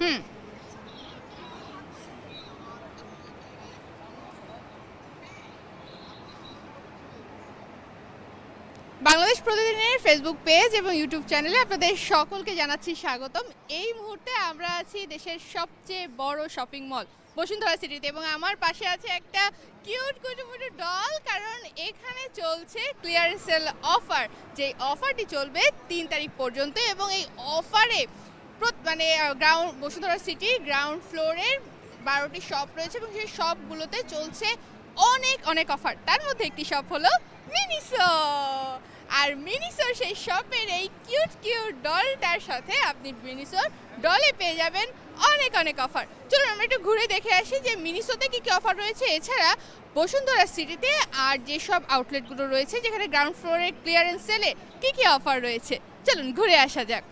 হুম। বাংলাদেশ প্রতিদিনের Facebook page এবং YouTube চ্যানেলে আপনাদের সকলকে জানাচ্ছি স্বাগতম। এই মুহূর্তে আমরা আছি দেশের সবচেয়ে বড় শপিং মল বসুন্ধরা সিটিতে এবং আমার পাশে আছে একটা কিউট কুটুমুটু ডল কারণ এখানে চলছে ক্লিয়ারেন্স সেল অফার যে অফারটি চলবে তিন তারিখ পর্যন্ত এবং এই অফারে মানে গ্রাউন্ড বসুন্ধরা সিটি গ্রাউন্ড ফ্লোরের বারোটি শপ রয়েছে এবং সেই শপগুলোতে চলছে অনেক অনেক অফার তার মধ্যে একটি শপ হলো মিনিসো আর মিনিসোর সেই শপের এই কিউট কিউট ডলটার সাথে আপনি মিনিসোর ডলে পেয়ে যাবেন অনেক অনেক অফার চলুন আমরা একটু ঘুরে দেখে আসি যে মিনিসোতে কি কি অফার রয়েছে। এছাড়া বসুন্ধরা সিটিতে আর যেসব আউটলেটগুলো রয়েছে, যেখানে গ্রাউন্ড ফ্লোরের ক্লিয়ারেন্স সেলে কি কি অফার রয়েছে? চলুন ঘুরে আসা যাক।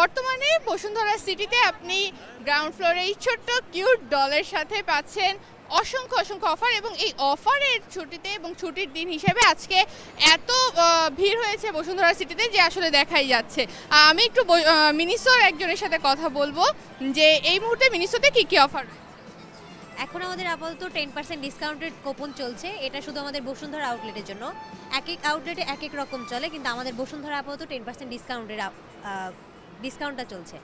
বর্তমানে বসুন্ধরা সিটিতে আপনি গ্রাউন্ড ফ্লোরে এই ছোট্ট কিউট ডলের সাথে পাচ্ছেন অসংখ্য অসংখ্য অফার এবং এই অফারের ছুটিতে এবং ছুটির দিন হিসেবে আজকে এত ভিড় হয়েছে বসুন্ধরা সিটিতে যে আসলে দেখাই যাচ্ছে। আমি একটু মিনিসোর একজনের সাথে কথা বলব যে এই মুহূর্তে মিনিসোতে কি কি অফার এখন আমাদের আপাতত টেন পার্সেন্ট ডিসকাউন্টেড কুপন চলছে। এটা শুধু আমাদের বসুন্ধরা আউটলেটের জন্য। এক এক আউটলেটে এক এক রকম চলে, কিন্তু আমাদের বসুন্ধরা আপাতত টেন পার্সেন্ট ডিসকাউন্টের ডিসকাউন্টটা চলছে।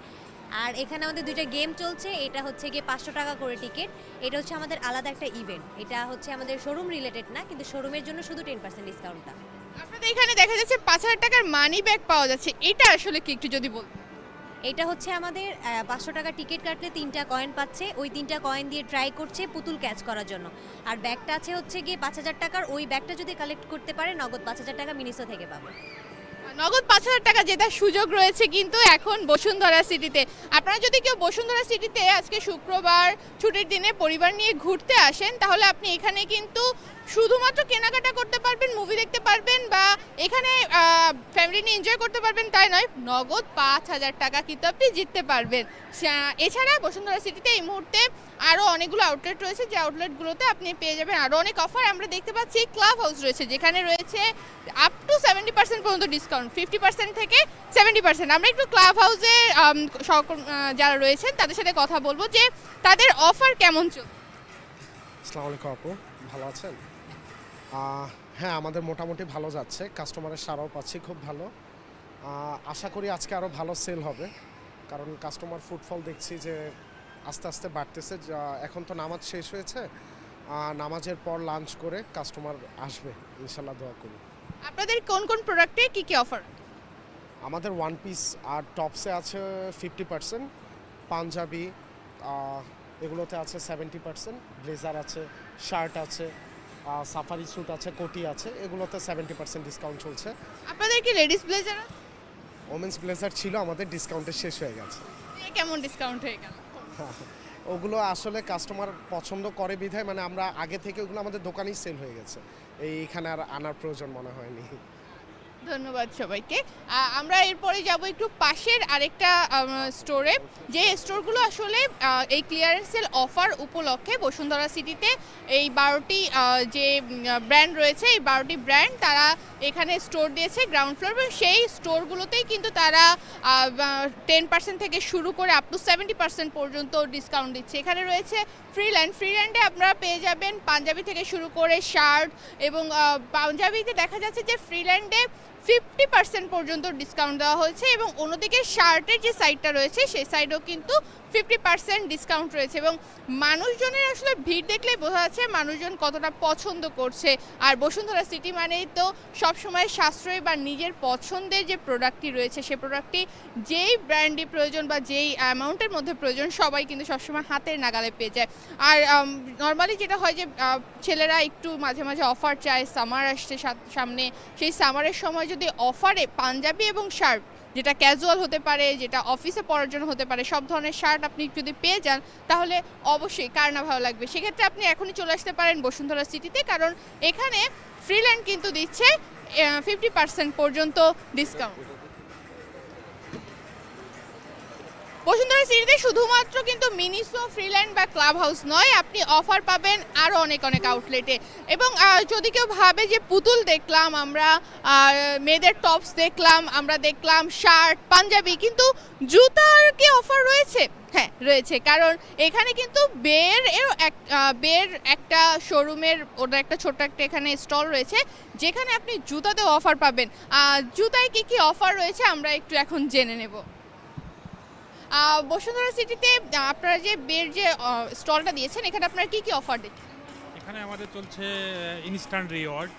আর এখানে আমাদের দুইটা গেম চলছে। এটা হচ্ছে গিয়ে পাঁচশো টাকা করে টিকিট এটা হচ্ছে আমাদের আলাদা একটা ইভেন্ট এটা হচ্ছে আমাদের শোরুম রিলেটেড না, কিন্তু শোরুমের জন্য শুধু টেন পার্সেন্ট ডিসকাউন্টটা আপনাদের এখানে দেখা যাচ্ছে পাঁচ হাজার টাকার মানি ব্যাগ পাওয়া যাচ্ছে। এটা আসলে কি একটু যদি বল এটা হচ্ছে আমাদের পাঁচশো টাকা টিকিট কাটলে তিনটা কয়েন পাচ্ছে। ওই তিনটা কয়েন দিয়ে ট্রাই করছে পুতুল ক্যাচ করার জন্য। আর ব্যাগটা আছে হচ্ছে গিয়ে পাঁচ হাজার টাকার। ওই ব্যাগটা যদি কালেক্ট করতে পারে, নগদ পাঁচ হাজার টাকা মিনিসো থেকে পাবে। নগদ পাঁচ হাজার টাকা জেতার সুযোগ রয়েছে কিন্তু এখন বসুন্ধরা সিটিতে। আপনারা যদি কেউ বসুন্ধরা সিটিতে আজকে শুক্রবার ছুটির দিনে পরিবার নিয়ে ঘুরতে আসেন, তাহলে আপনি এখানে কিন্তু শুধুমাত্র কেনাকাটা করতে পারবেন মুভি দেখতে পারবেন বা এখানে ফ্যামিলি নিয়ে এনজয় করতে পারবেন তাই নয়, নগদ পাঁচ হাজার টাকা কিন্তু আপনি জিততে পারবেন। এছাড়া বসুন্ধরা সিটিতে এই মুহূর্তে আরও অনেকগুলো আউটলেট রয়েছে, যে আউটলেটগুলোতে আপনি পেয়ে যাবেন। আরও অনেক অফার আমরা দেখতে পাচ্ছি। ক্লাব হাউস রয়েছে, যেখানে রয়েছে আপ টু সেভেন্টি পার্সেন্ট পর্যন্ত ডিসকাউন্ট ফিফটি পার্সেন্ট থেকে সেভেন্টি পার্সেন্ট আমরা একটু ক্লাব হাউসে যারা রয়েছেন, তাদের সাথে কথা বলব যে তাদের অফার কেমন চলছে আপু, ভালো আছেন? হ্যাঁ আমাদের মোটামুটি ভালো যাচ্ছে। কাস্টমারের সারাও পাচ্ছি খুব ভালো। আশা করি আজকে আরও ভালো সেল হবে। কারণ কাস্টমার ফুটফল দেখছি যে আস্তে আস্তে বাড়তেছে। যা- এখন তো নামাজ শেষ হয়েছে। নামাজের পর লাঞ্চ করে কাস্টমার আসবে। ইনশাল্লাহ দোয়া করি। আপনাদের কোন কোন প্রোডাক্টে কি কি অফার আমাদের ওয়ান পিস আর টপসে আছে ফিফটি পার্সেন্ট পাঞ্জাবি এগুলোতে আছে সেভেন্টি পার্সেন্ট ব্লেজার আছে শার্ট আছে সাফারি স্যুট আছে কোটি আছে এগুলোতে সেভেন্টি পার্সেন্ট ডিসকাউন্ট চলছে। আপনাদের কি লেডিস ব্লেজার ওমেন্স ব্লেজার ছিল আমাদের ডিসকাউন্টে শেষ হয়ে গেছে। কেমন ডিসকাউন্ট হয়ে গেল? ওগুলো আসলে কাস্টমার পছন্দ করে বিধায় মানে আমরা আগে থেকে ওগুলো আমাদের দোকানেই সেল হয়ে গেছে। এইখানে আর আনার প্রয়োজন মনে হয়নি। ধন্যবাদ সবাইকে। আমরা এরপরে যাব একটু পাশের আরেকটা স্টোরে যে স্টোরগুলো আসলে এই ক্লিয়ারেন্স সেল অফার উপলক্ষে বসুন্ধরা সিটিতে এই বারোটি যে ব্র্যান্ড রয়েছে, এই বারোটি ব্র্যান্ড তারা এখানে স্টোর দিয়েছে গ্রাউন্ড ফ্লোর এবং সেই স্টোরগুলোতেই কিন্তু তারা টেন পার্সেন্ট থেকে শুরু করে আপ টু সেভেন্টি পার্সেন্ট পর্যন্ত ডিসকাউন্ট দিচ্ছে। এখানে রয়েছে ফ্রিল্যান্ড ফ্রিল্যান্ডে আপনারা পেয়ে যাবেন পাঞ্জাবি থেকে শুরু করে শার্ট এবং পাঞ্জাবিতে দেখা যাচ্ছে যে ফ্রিল্যান্ডে ফিফটি পার্সেন্ট পর্যন্ত ডিসকাউন্ট দেওয়া হয়েছে এবং অন্যদিকে শার্টের যে সাইডটা রয়েছে সেই সাইডও কিন্তু ফিফটি পার্সেন্ট ডিসকাউন্ট রয়েছে এবং মানুষজনের আসলে ভিড় দেখলে বোঝা যাচ্ছে মানুষজন কতটা পছন্দ করছে। আর বসুন্ধরা সিটি মানেই তো সবসময় সাশ্রয় বা নিজের পছন্দের যে প্রোডাক্টটি রয়েছে, সে প্রোডাক্টটি যেই ব্র্যান্ডই প্রয়োজন বা যেই অ্যামাউন্টের মধ্যে প্রয়োজন, সবাই কিন্তু সবসময় হাতের নাগালে পেয়ে যায়। আর নর্মালি যেটা হয় যে ছেলেরা একটু মাঝে মাঝে অফার চায় সামার আসছে সামনে। সেই সামারের সময় যদি অফারে পাঞ্জাবি এবং শার্ট যেটা ক্যাজুয়াল হতে পারে, যেটা অফিসে পড়ার জন্য হতে পারে, সব ধরনের শার্ট আপনি যদি পেয়ে যান, তাহলে অবশ্যই কার না ভালো লাগবে? সেক্ষেত্রে আপনি এখনই চলে আসতে পারেন বসুন্ধরা সিটিতে কারণ এখানে ফ্রিল্যান্ড কিন্তু দিচ্ছে ফিফটি পার্সেন্ট পর্যন্ত ডিসকাউন্ট বসুন্ধরা সিটিতে শুধুমাত্র কিন্তু মিনিসো ফ্রিল্যান্ড বা ক্লাব হাউস নয়, আপনি অফার পাবেন আরও অনেক অনেক আউটলেটে এবং যদি কেউ ভাবে যে পুতুল দেখলাম, আমরা মেয়েদের টপস দেখলাম, আমরা দেখলাম শার্ট পাঞ্জাবি, কিন্তু জুতার কি অফার রয়েছে? হ্যাঁ রয়েছে, কারণ এখানে কিন্তু বের এর বের একটা শোরুমের ওটা একটা ছোট্ট একটা এখানে স্টল রয়েছে, যেখানে আপনি জুতাতেও অফার পাবেন। জুতায় কি কি অফার রয়েছে, আমরা একটু এখন জেনে নেব। বসুন্ধরা সিটিতে আপনারা যে বের যে স্টলটা দিয়েছেন, এখানে আপনারা কি কি অফার দিচ্ছেন? এখানে আমাদের চলছে ইনস্ট্যান্ট রিওয়ার্ড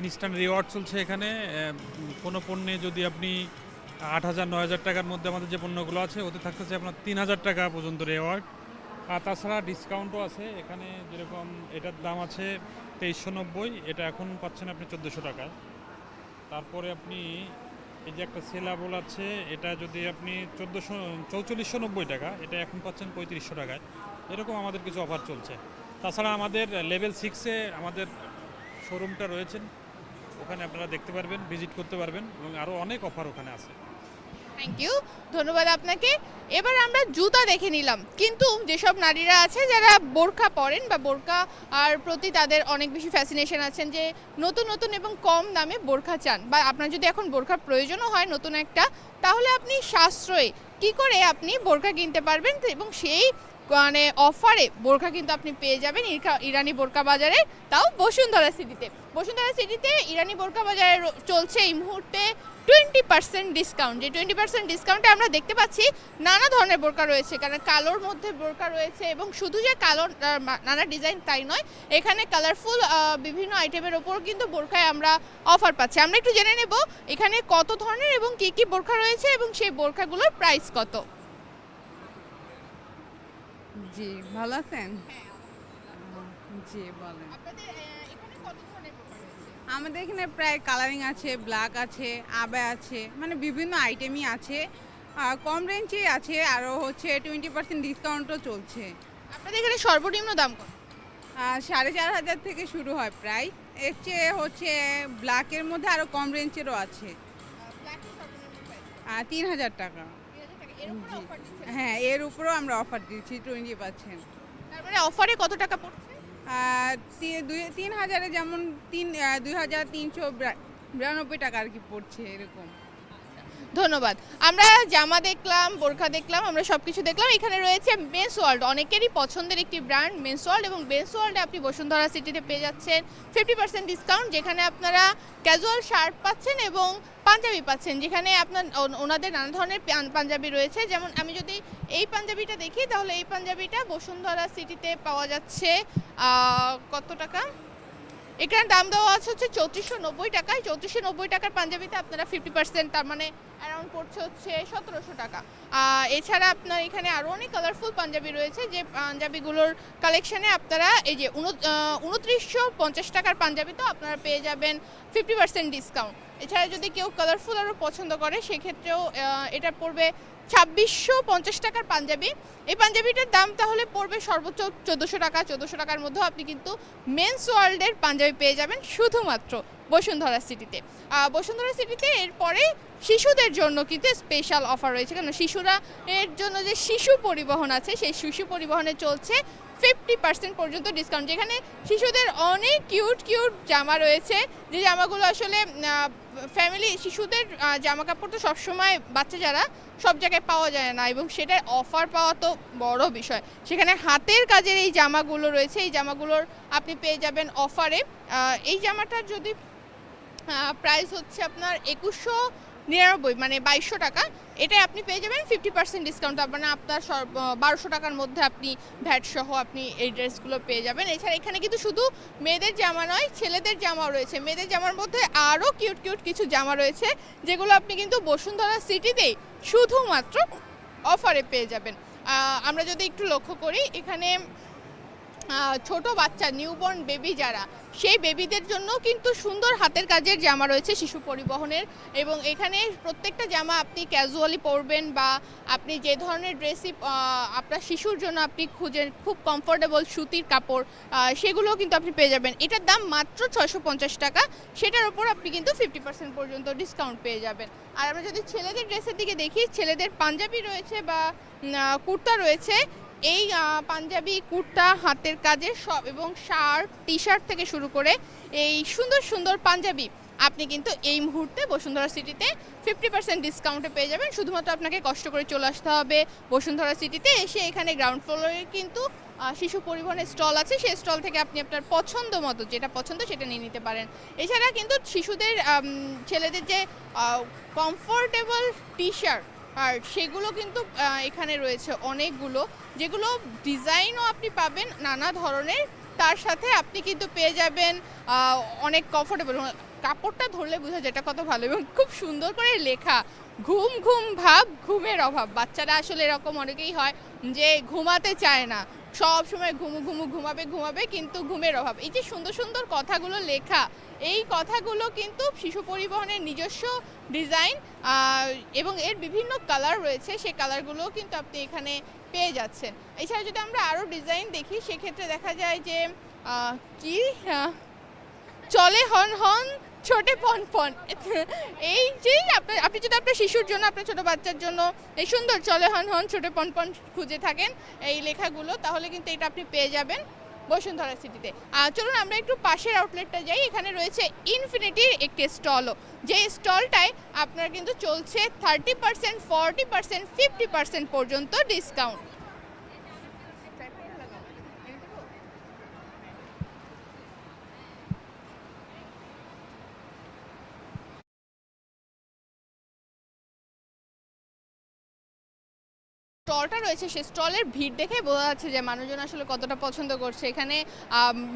ইনস্ট্যান্ট রিওয়ার্ড চলছে এখানে কোনো পণ্যে যদি আপনি আট হাজার, নয় হাজার টাকার মধ্যে আমাদের যে পণ্যগুলো আছে, ওতে থাকতেছে আপনার তিন হাজার টাকা পর্যন্ত রিওয়ার্ড আর তাছাড়া ডিসকাউন্টও আছে, এখানে যেরকম এটার দাম আছে তেইশশো নব্বই, এটা এখন পাচ্ছেন আপনি চোদ্দোশো টাকায়। তারপরে আপনি এই যে একটা সেলাবল আছে, এটা যদি আপনি চোদ্দোশো, চৌচল্লিশশো নব্বই টাকা, এটা এখন পাচ্ছেন পঁয়ত্রিশশো টাকায়। এরকম আমাদের কিছু অফার চলছে। তাছাড়া আমাদের লেভেল সিক্সে আমাদের শোরুমটা রয়েছেন ওখানে আপনারা দেখতে পারবেন, ভিজিট করতে পারবেন এবং আরও অনেক অফার ওখানে আছে। থ্যাংক ইউ ধন্যবাদ আপনাকে। এবার আমরা জুতা দেখে নিলাম। কিন্তু যেসব নারীরা আছে, যারা বোরখা পরেন বা বোরখা আর প্রতি তাদের অনেক বেশি ফ্যাসিনেশন আছেন যে নতুন নতুন এবং কম দামে বোরখা চান বা আপনার যদি এখন বোরখার প্রয়োজনও হয় নতুন একটা, তাহলে আপনি সাশ্রয়ী। কি করে আপনি বোরখা কিনতে পারবেন এবং সেই মানে অফারে বোরখা কিন্তু আপনি পেয়ে যাবেন ইরানি বোরকা বাজারে, তাও বসুন্ধরা সিটিতে। বসুন্ধরা সিটিতে ইরানি বোরকা বাজারে চলছে এই মুহূর্তে টোয়েন্টি পার্সেন্ট ডিসকাউন্ট যে টোয়েন্টি পার্সেন্ট ডিসকাউন্টে আমরা দেখতে পাচ্ছি নানা ধরনের বোরকা রয়েছে, কারণ কালোর মধ্যে বোরকা রয়েছে এবং শুধু যে কালো নানা ডিজাইন তাই নয়, এখানে কালারফুল বিভিন্ন আইটেমের ওপর কিন্তু বোরকায় আমরা অফার পাচ্ছি। আমরা একটু জেনে নেব এখানে কত ধরনের এবং কি কি বোরকা রয়েছে এবং সেই বোরকাগুলোর প্রাইস কত। জি ভালো আছেন? জি বলেন। আমাদের এখানে প্রায় কালারিং আছে ব্ল্যাক আছে আবে আছে মানে বিভিন্ন আইটেমই আছে। কম রেঞ্জে আছে আরও হচ্ছে টোয়েন্টি পার্সেন্ট ডিসকাউন্টও চলছে। আপনাদের এখানে সর্বনিম্ন দাম কত? সাড়ে চার হাজার থেকে শুরু হয় প্রায়। এর চেয়ে হচ্ছে ব্ল্যাকের মধ্যে আরও কম রেঞ্জেরও আছে। তিন হাজার টাকা। হ্যাঁ এর উপরেও আমরা অফার দিচ্ছি টোয়েন্টি পার্সেন্ট তারপরে অফারে কত টাকা পড়ছে? দুই তিন হাজারে যেমন তিন দুই হাজার তিনশো বিরানব্বই টাকা আর কি পড়ছে এরকম। ধন্যবাদ। আমরা জামা দেখলাম, বোরখা দেখলাম, আমরা সব কিছু দেখলাম। এখানে রয়েছে মেন্স ওয়ার্ল্ড অনেকেরই পছন্দের একটি ব্র্যান্ড মেন্স ওয়ার্ল্ড এবং মেন্স ওয়ার্ল্ডে আপনি বসুন্ধরা সিটিতে পেয়ে যাচ্ছেন। ফিফটি পার্সেন্ট ডিসকাউন্ট যেখানে আপনারা ক্যাজুয়াল শার্ট পাচ্ছেন এবং পাঞ্জাবি পাচ্ছেন। যেখানে আপনার, ওনাদের নানা ধরনের পাঞ্জাবি রয়েছে। যেমন আমি যদি এই পাঞ্জাবিটা দেখি, তাহলে এই পাঞ্জাবিটা বসুন্ধরা সিটিতে পাওয়া যাচ্ছে কত টাকা? এখানে দাম দেওয়া আছে হচ্ছে চৌত্রিশশো নব্বই টাকায়। চৌত্রিশশো নব্বই টাকার পাঞ্জাবিতে আপনারা ফিফটি পার্সেন্ট তার মানে অ্যারাউন্ড পড়ছে হচ্ছে সতেরোশো টাকা। এছাড়া আপনার এখানে আরও অনেক কালারফুল পাঞ্জাবি রয়েছে। যে পাঞ্জাবিগুলোর কালেকশানে আপনারা এই যে উনত্রিশশো পঞ্চাশ টাকার পাঞ্জাবি তো আপনারা পেয়ে যাবেন ফিফটি পার্সেন্ট ডিসকাউন্ট এছাড়া যদি কেউ কালারফুল আরও পছন্দ করে, সেক্ষেত্রেও এটা পড়বে ছাব্বিশশো পঞ্চাশ টাকার পাঞ্জাবি। এই পাঞ্জাবিটার দাম তাহলে পড়বে সর্বোচ্চ চোদ্দোশো টাকা। চোদ্দোশো টাকার মধ্যেও আপনি কিন্তু মেন্স ওয়ার্ল্ডের পাঞ্জাবি পেয়ে যাবেন শুধুমাত্র বসুন্ধরা সিটিতে বসুন্ধরা সিটিতে এরপরে শিশুদের জন্য কিন্তু স্পেশাল অফার রয়েছে। কেন শিশুরা এর জন্য যে শিশু পরিবহন আছে, সেই শিশু পরিবহনে চলছে ফিফটি পার্সেন্ট পর্যন্ত ডিসকাউন্ট যেখানে শিশুদের অনেক কিউট কিউট জামা রয়েছে। যে জামাগুলো আসলে ফ্যামিলি শিশুদের জামা কাপড় তো সবসময় বাচ্চা যারা সব জায়গায় পাওয়া যায় না এবং সেটার অফার পাওয়া তো বড় বিষয়। সেখানে হাতের কাজের এই জামাগুলো রয়েছে। এই জামাগুলোর আপনি পেয়ে যাবেন অফারে এই জামাটার যদি প্রাইস হচ্ছে আপনার একুশশো নিরানব্বই মানে বাইশশো টাকা এটা আপনি পেয়ে যাবেন ফিফটি পার্সেন্ট ডিসকাউন্ট তার মানে আপনার বারোশো টাকার মধ্যে আপনি ভ্যাট সহ আপনি এই ড্রেসগুলো পেয়ে যাবেন। এছাড়া এখানে কিন্তু শুধু মেয়েদের জামা নয়, ছেলেদের জামাও রয়েছে। মেয়েদের জামার মধ্যে আরও কিউট কিউট কিছু জামা রয়েছে, যেগুলো আপনি কিন্তু বসুন্ধরা সিটিতেই শুধুমাত্র অফারে পেয়ে যাবেন। আমরা যদি একটু লক্ষ্য করি, এখানে ছোট বাচ্চা নিউবর্ন বেবি যারা সেই বেবিদের জন্য কিন্তু সুন্দর হাতের কাজের জামা রয়েছে শিশু পরিবহনের এবং এখানে প্রত্যেকটা জামা আপনি ক্যাজুয়ালি পরবেন বা আপনি যে ধরনের ড্রেসই আপনার শিশুর জন্য আপনি খুঁজেন খুব কমফোর্টেবল সুতির কাপড় আহ, সেগুলোও কিন্তু আপনি পেয়ে যাবেন। এটার দাম মাত্র ছয়শো পঞ্চাশ টাকা সেটার উপর আপনি কিন্তু ফিফটি পার্সেন্ট পর্যন্ত ডিসকাউন্ট পেয়ে যাবেন। আর আমরা যদি ছেলেদের ড্রেসের দিকে দেখি ছেলেদের পাঞ্জাবি রয়েছে বা কুর্তা রয়েছে এই পাঞ্জাবি, কুর্তা, হাতের কাজের সব এবং শার্ট টি শার্ট থেকে শুরু করে এই সুন্দর সুন্দর পাঞ্জাবি আপনি কিন্তু এই মুহূর্তে বসুন্ধরা সিটিতে ফিফটি পার্সেন্ট ডিসকাউন্টে পেয়ে যাবেন। শুধুমাত্র আপনাকে কষ্ট করে চলে আসতে হবে বসুন্ধরা সিটিতে। এসে এখানে গ্রাউন্ড ফ্লোরে কিন্তু শিশু পরিবহনের স্টল আছে। সেই স্টল থেকে আপনি আপনার পছন্দ মতো যেটা পছন্দ সেটা নিয়ে নিতে পারেন। এছাড়া কিন্তু শিশুদের ছেলেদের যে কমফোর্টেবল টি শার্ট আর সেগুলো কিন্তু এখানে রয়েছে অনেকগুলো, যেগুলো ডিজাইনও আপনি পাবেন নানা ধরনের। তার সাথে আপনি কিন্তু পেয়ে যাবেন অনেক কমফোর্টেবল কাপড়টা ধরলে বোঝা যেটা কত ভালো এবং খুব সুন্দর করে লেখা, ঘুম ঘুম ভাব, ঘুমের অভাব। বাচ্চারা আসলে এরকম অনেকেই হয় যে ঘুমাতে চায় না। সব সময় ঘুমু ঘুমু ঘুমাবে ঘুমাবে কিন্তু ঘুমের অভাব। এই যে সুন্দর সুন্দর কথাগুলো লেখা, এই কথাগুলো কিন্তু শিশু পরিবহনের নিজস্ব ডিজাইন এবং এর বিভিন্ন কালার রয়েছে সেই কালারগুলোও কিন্তু আপনি এখানে পেয়ে যাচ্ছেন। এছাড়া যদি আমরা আরও ডিজাইন দেখি, সেক্ষেত্রে দেখা যায় যে কি? চলে হন হন ছোটে পন পন এই যে আপনার আপনি যদি আপনার শিশুর জন্য, আপনার ছোট বাচ্চার জন্য এই সুন্দর চলে হন হন, ছোটে পন পন খুঁজে থাকেন এই লেখাগুলো, তাহলে কিন্তু এটা আপনি পেয়ে যাবেন বসুন্ধরা সিটিতে। আর চলুন আমরা একটু পাশের আউটলেটটা যাই, এখানে রয়েছে ইনফিনিটির একটি স্টলও যে স্টলটায় আপনার কিন্তু চলছে thirty percent forty percent fifty percent পর্যন্ত ডিসকাউন্ট স্টলটা রয়েছে, সেই স্টলের ভিড় দেখে বোঝা যাচ্ছে যে মানুষজন আসলে কতটা পছন্দ করছে। এখানে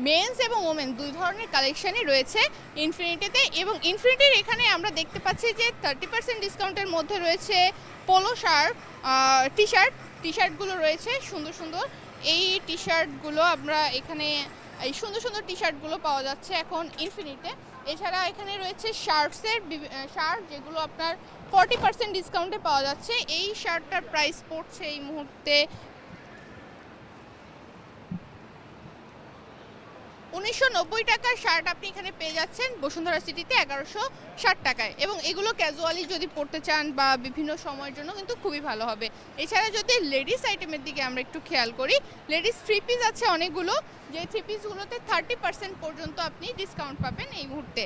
মেন্স এবং ওমেন দুই ধরনের কালেকশনই রয়েছে ইনফিনিটিতে এবং ইনফিনিটির এখানে আমরা দেখতে পাচ্ছি যে থার্টি পার্সেন্ট ডিসকাউন্টের মধ্যে রয়েছে polo shirt T shirt T শার্টগুলো রয়েছে সুন্দর সুন্দর। এই টি শার্টগুলো আমরা এখানে, এই সুন্দর সুন্দর টি শার্টগুলো পাওয়া যাচ্ছে এখন ইনফিনিটে এছাড়া এখানে রয়েছে শার্টসের শার্ট যেগুলো আপনার ফর্টি পার্সেন্ট ডিসকাউন্টে পাওয়া যাচ্ছে। এই শার্টটার প্রাইস পড়ছে এই মুহূর্তে উনিশশো নব্বই টাকার শার্ট আপনি এখানে পেয়ে যাচ্ছেন বসুন্ধরা সিটিতে এগারোশো ষাট টাকায়। এবং এগুলো ক্যাজুয়ালি যদি পড়তে চান বা বিভিন্ন সময়ের জন্য কিন্তু খুবই ভালো হবে। এছাড়া যদি লেডিস আইটেমের দিকে আমরা একটু খেয়াল করি লেডিস থ্রি পিস আছে অনেকগুলো, যে থ্রি পিসগুলোতে থার্টি পার্সেন্ট পর্যন্ত আপনি ডিসকাউন্ট পাবেন এই মুহূর্তে।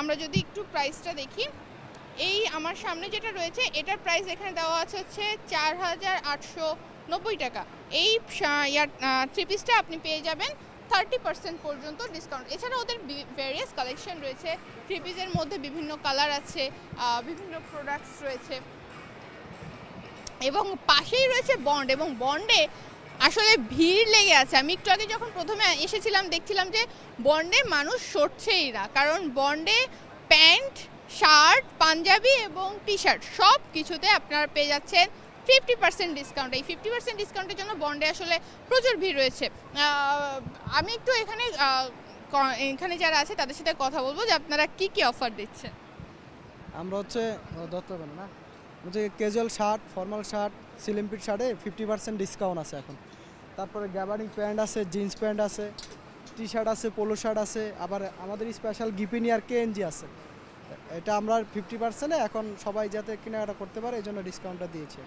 আমরা যদি একটু প্রাইসটা দেখি এই আমার সামনে যেটা রয়েছে, এটার প্রাইস এখানে দেওয়া আছে হচ্ছে চার হাজার আটশো নব্বই টাকা। এই থ্রি পিসটা আপনি পেয়ে যাবেন থার্টি পার্সেন্ট পর্যন্ত ডিসকাউন্ট এছাড়া ওদের ভেরিয়াস কালেকশন রয়েছে। থ্রি পিসের মধ্যে বিভিন্ন কালার আছে বিভিন্ন প্রোডাক্টস রয়েছে। এবং পাশেই রয়েছে বন্ড এবং বন্ডে আসলে ভিড় লেগে আছে। আমি একটু আগে যখন প্রথমে এসেছিলাম, দেখছিলাম যে বন্ডে মানুষ সরছেই না। কারণ বন্ডে প্যান্ট শার্ট, পাঞ্জাবি এবং টি শার্ট সব কিছুতে আপনারা পেয়ে যাচ্ছেন ফিফটি পার্সেন্ট ডিসকাউন্ট এই ফিফটি পার্সেন্ট ডিসকাউন্টের জন্য বন্ডে আসলে প্রচুর ভিড় রয়েছে। আমি একটু এখানে এখানে যারা আছে তাদের সাথে কথা বলব যে আপনারা কি কি অফার দিচ্ছেন। আমরা হচ্ছে না? হচ্ছে casual shirt formal shirt slim fit শার্টে fifty percent discount আছে এখন। তারপরে গ্যাবারিং প্যান্ট আছে জিন্স প্যান্ট আছে টি শার্ট আছে পোলো শার্ট আছে, আবার আমাদের স্পেশাল গিপিনিয়ার কেএনজি আছে। এটা আমরা ফিফটি পার্সেন্টে এখন সবাই যাতে কেনাকাটা করতে পারে এই জন্য ডিসকাউন্টটা দিয়েছে।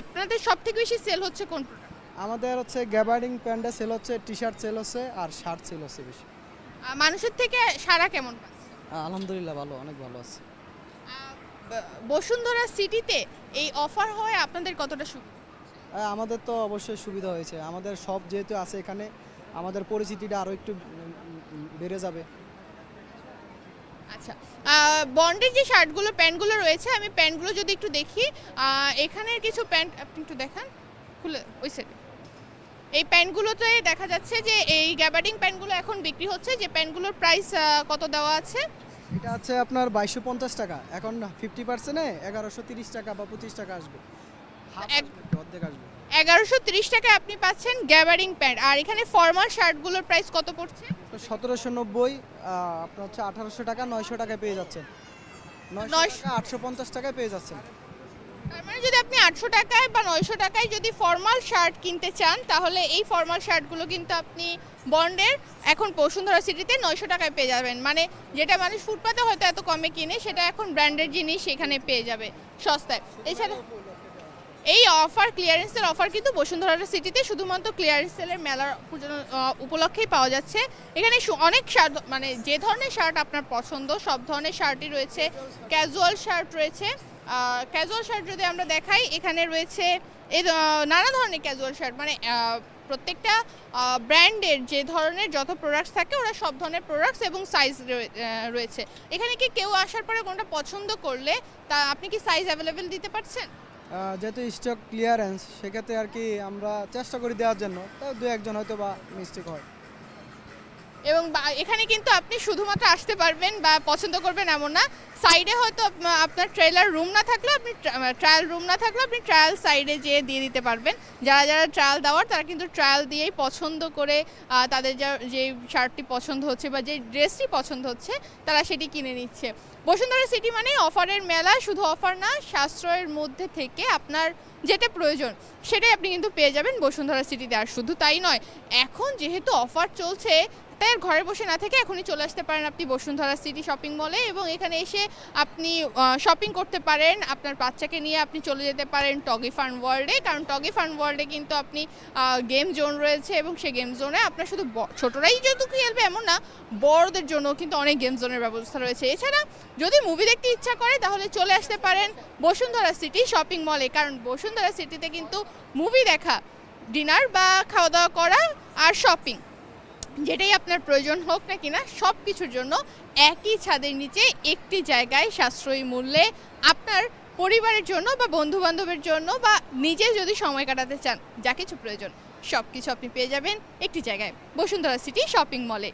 আপনাদের সব থেকে বেশি সেল হচ্ছে কোন আমাদের হচ্ছে গ্যাবারিং প্যান্টে সেল হচ্ছে টি শার্ট সেল হচ্ছে আর শার্ট সেল হচ্ছে বেশি। মানুষের থেকে সারা কেমন আলহামদুলিল্লাহ ভালো অনেক ভালো আছে। বসুন্ধরা সিটিতে এই অফার হয় আপনাদের কতটা সুবিধা? আমাদের তো অবশ্যই সুবিধা হয়েছে। আমাদের সব যেহেতু আছে এখানে আমাদের পরিচিতিটা আরও একটু বেড়ে যাবে। আচ্ছা বন্ডের যে শার্টগুলো প্যান্টগুলো রয়েছে, আমি প্যান্টগুলো যদি একটু দেখি এখানের কিছু প্যান্ট আপনি একটু দেখান, খুলে, ওই সাইডে এই প্যান্টগুলোতে দেখা যাচ্ছে যে, এই গ্যাবার্ডিং প্যান্টগুলো এখন বিক্রি হচ্ছে, যে প্যান্টগুলোর প্রাইস কত দেওয়া আছে? এটা হচ্ছে আপনার বাইশশো পঞ্চাশ টাকা, এখন ফিফটি পার্সেন্টে এগারোশো তিরিশ টাকা বা পঁচিশ টাকা আসবে। এগারোশো তিরিশ টাকায় আপনি পাচ্ছেন গ্যাবারিং প্যান্ট। আর এখানে ফর্মাল শার্টগুলোর প্রাইস কত পড়ছে? সতেরোশো নব্বই আপনার হচ্ছে আঠারোশো টাকা নয়শো টাকায় পেয়ে যাচ্ছেন। আটশো পঞ্চাশ টাকায় পেয়ে যাচ্ছেন। তার মানে যদি আপনি আটশো টাকায় বা নয়শো টাকায় যদি ফর্মাল শার্ট কিনতে চান তাহলে এই ফর্মাল শার্টগুলো কিন্তু আপনি বন্ডের এখন বসুন্ধরা সিটিতে নয়শো টাকায় পেয়ে যাবেন। মানে যেটা মানুষ ফুটপাতে হয়তো এত কমে কিনে সেটা এখন ব্র্যান্ডের জিনিস সেখানে পেয়ে যাবে সস্তায়। এছাড়া এই অফার ক্লিয়ারেন্সের অফার কিন্তু বসুন্ধরা সিটিতে শুধুমাত্র ক্লিয়ারেন্স সেলের মেলার উপলক্ষেই পাওয়া যাচ্ছে। এখানে অনেক শার্ট মানে যে ধরনের শার্ট আপনার পছন্দ, সব ধরনের শার্টই রয়েছে। ক্যাজুয়াল শার্ট রয়েছে। ক্যাজুয়াল শার্ট যদি আমরা দেখাই, এখানে রয়েছে নানা ধরনের ক্যাজুয়াল শার্ট মানে প্রত্যেকটা ব্র্যান্ডের যে ধরনের যত প্রোডাক্টস থাকে, ওরা সব ধরনের প্রোডাক্টস এবং সাইজ রয়েছে। এখানে কি কেউ আসার পরে কোনটা পছন্দ করলে, তা আপনি কি সাইজ অ্যাভেলেবেল দিতে পারছেন? যেহেতু স্টক ক্লিয়ারেন্স সেক্ষেত্রে আর কি আমরা চেষ্টা করি দেওয়ার জন্য। তাও দু একজন হয়তো বা মিস্টেক হয়। এবং এখানে কিন্তু আপনি শুধুমাত্র আসতে পারবেন বা পছন্দ করবেন এমন না। সাইডে হয়তো আপনার ট্রেলার রুম না থাকলেও আপনি ট্রায়াল রুম না থাকলেও আপনি ট্রায়াল সাইডে যেয়ে দিয়ে দিতে পারবেন। যারা যারা ট্রায়াল দেওয়ার, তারা কিন্তু ট্রায়াল দিয়েই পছন্দ করে তাদের যা, যে শার্টটি পছন্দ হচ্ছে বা যে ড্রেসটি পছন্দ হচ্ছে, তারা সেটি কিনে নিচ্ছে। বসুন্ধরা সিটি মানে অফারের মেলা, শুধু অফার না, সাশ্রয়ের মধ্যে থেকে আপনার যেটা প্রয়োজন, সেটাই আপনি কিন্তু পেয়ে যাবেন বসুন্ধরা সিটিতে আর শুধু তাই নয়, এখন যেহেতু অফার চলছে আর ঘরে বসে না থেকে এখনই চলে আসতে পারেন আপনি বসুন্ধরা সিটি শপিং মলে এবং এখানে এসে আপনি শপিং করতে পারেন। আপনার বাচ্চাকে নিয়ে আপনি চলে যেতে পারেন টগি ফান ওয়ার্ল্ডে কারণ টগি ফান ওয়ার্ল্ডে কিন্তু আপনি গেম জোন রয়েছে এবং সেই গেম জোনে আপনার শুধু ছোটরাই যেহেতু খেলবে এমন না, বড়দের জন্য কিন্তু অনেক গেম জোনের ব্যবস্থা রয়েছে। এছাড়া যদি মুভি দেখতে ইচ্ছা করে তাহলে চলে আসতে পারেন বসুন্ধরা সিটি শপিং মলে কারণ বসুন্ধরা সিটিতে কিন্তু মুভি দেখা ডিনার বা খাওয়া দাওয়া করা আর শপিং যেটাই আপনার প্রয়োজন হোক না কিনা, সব কিছুর জন্য একই ছাদের নিচে একটি জায়গায় সাশ্রয়ী মূল্যে আপনার পরিবারের জন্য বা বন্ধু বান্ধবের জন্য বা নিজে যদি সময় কাটাতে চান, যা কিছু প্রয়োজন সব কিছু আপনি পেয়ে যাবেন একটি জায়গায়, বসুন্ধরা সিটি শপিং মলে।